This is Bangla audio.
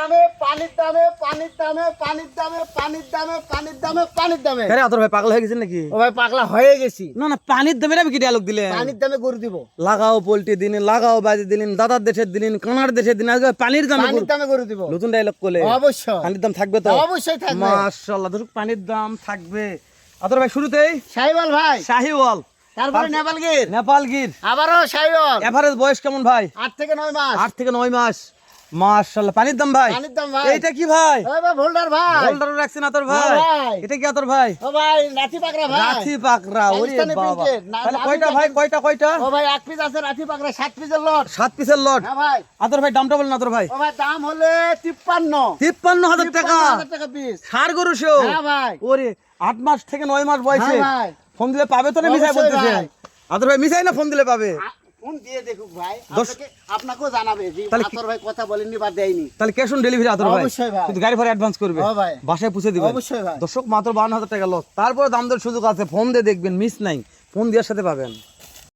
দামে পানির দামে পানির দামে পানির দামে পানির দামে পানির দামে পানির দামে। আরে আতর ভাই পাগল হয়ে গেছেন নাকি? ও ভাই পাগলা হয়ে গেছি। না না পানির দামের আমি কি ডায়লগ দিলেন? পানির দামে গরু দিব। লাগাও পোল্ট্রি দিন লাগাও বাজি দিলেন দাদার দেশের দিলেন কানার দেশের দিন আজকে পানির দামে পানির দামে গরু দিব। নতুন ডায়লগ করলে অবশ্যই। পানির দাম থাকবে তো? অবশ্যই থাকবে। মাশাআল্লাহ দর্শক পানির দাম থাকবে। আতর ভাই শুরুতেই সাইবাল ভাই। শাহিওয়াল। তারপরে নেপালগির। নেপাল গির আবারও এভারেজ বয়স কেমন ভাই? আট থেকে নয় মাস। আট থেকে নয় মাস। মাশাআল্লাহ পানির দাম ভাই। পানির দাম ভাই। কি ভাই? ওই ভাই ভোল্ডার ভাই। রাখছেন আতর ভাই। হ্যাঁ এটা কি ভাই? ও ভাই লাঠি পাকড়া ভাই। ওরে বাবা। তাহলে কয়টা ভাই কয়টা কয়টা? ও ভাই এক পিস আছে লাঠি পাকড়া সাত পিসের লট সাত পিসের লট হ্যাঁ ভাই। আতর ভাই দামটা বলেন আতর ভাই। ও ভাই দাম হলে তিপ্পান্ন। তিপ্পান্ন হাজার টাকা। হাজার টাকা পিস সার গরু শো হ্যাঁ ভাই। ওরে আট মাস থেকে নয় মাস বয়সে। হ্যাঁ ফোন দিলে পাবে তো না মিশাই বলতেছে? ভাই। আতর ভাই মিশাই না ফোন দিলে পাবে? ফোন দিয়ে দেখুক ভাই আপনাকে আপনাকেও জানাবে যে তাহলে আতর ভাই কথা বলেননি বা দেয়নি। তাহলে ক্যাশ অন ডেলিভারি আতর ভাই। অবশ্যই ভাই। কিন্তু গাড়ি ভাড়া অ্যাডভান্স করবে। ভাই। বাসায় দিবেন। অবশ্যই ভাই। দর্শক মাত্র বান্ন হাজার টাকা লস তারপরে দাম দর সুযোগ আছে। ফোন দিয়ে দেখবেন মিস নাই। ফোন দেওয়ার সাথে পাবেন।